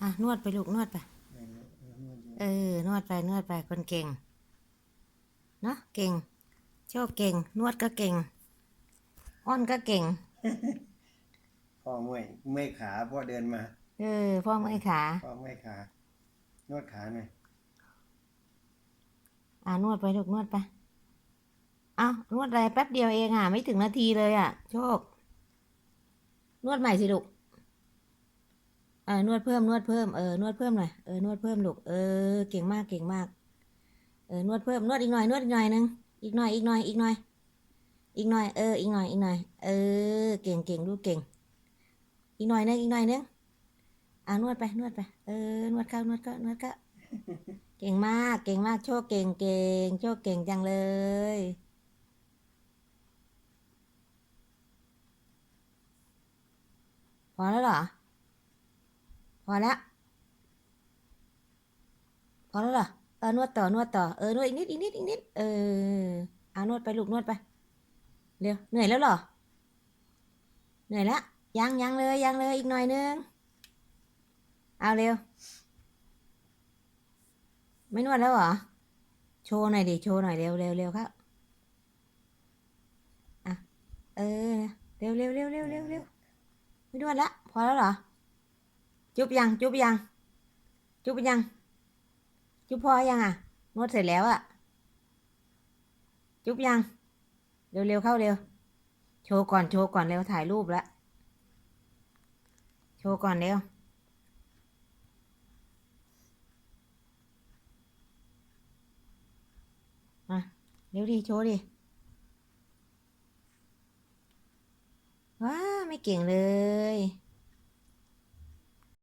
อะนวดไปลูกนวดไปไม่รู้เออนวดอยู่เออ นวดไปนวดไปคนเก่ง เนาะเก่ง โชคเก่ง นวดก็เก่ง อ้อนก็เก่ง พ่อเมื่อยเมื่อยขาพ่อเดินมา เออ พ่อเมื่อยขา พ่อเมื่อยขา นวดขาหน่อยอ่านวดไปลูกนวดไป เอานวดอะไรแป๊บเดียวเองอะ ไม่ถึงนาทีเลยอะ โชคนวดใหม่สิลูกเออนวดเพิ่มนวดเพิ่มเออนวดเพิ่มหน่อยเออนวดเพิ่มลูกเออเก่งมากเก่งมากเออนวดเพิ่มนวดอีกหน่อยนวดอีกหน่อยนึงอีกหน่อยอีกหน่อยอีกหน่อยอีกหน่อยเอออีกหน่อยอีกหน่อยเออเก่งเก่งลูกเก่ง อีกหน่อยนึงอีกหน่อยนึงอ่านวดไปนวดไปเออนวดเข้านวดเข้านวดเข้าเก่งมากเก่งมากโชคเก่งเก่งโชคเก่งจังเลยพอแล้วเหรอ อแล้วพอแล้วเหรอเออนวดต่อนวดต่อเออนวดอีกนิดอีกนิดอีกนิดเออเอานวดไปลูกนวดไปเร็วเหนื่อยแล้วเหรอเหนื่อยแล้วยังยังเลยยังเลยอีกหน่อยนึงเอาเร็ว ไม่นวดแล้วเหรอโชว์หน่อยดิโชว์หน่อยเร็วเร็วเร็วครับอะเออเร็วเร็วเร็วเร็วเร็วเร็วไม่นวดละพอแล้วเหรอ จุบยัง จุบยัง จุบยัง จุบพอยังอะนวดเสร็จแล้วอะ จุบยัง เร็วเร็วเข้าเร็ว โชว์ก่อนโชว์ก่อนเร็วถ่ายรูปละโชว์ก่อนเร็วมาเร็วดิโชว์ดิว้าไม่เก่งเลย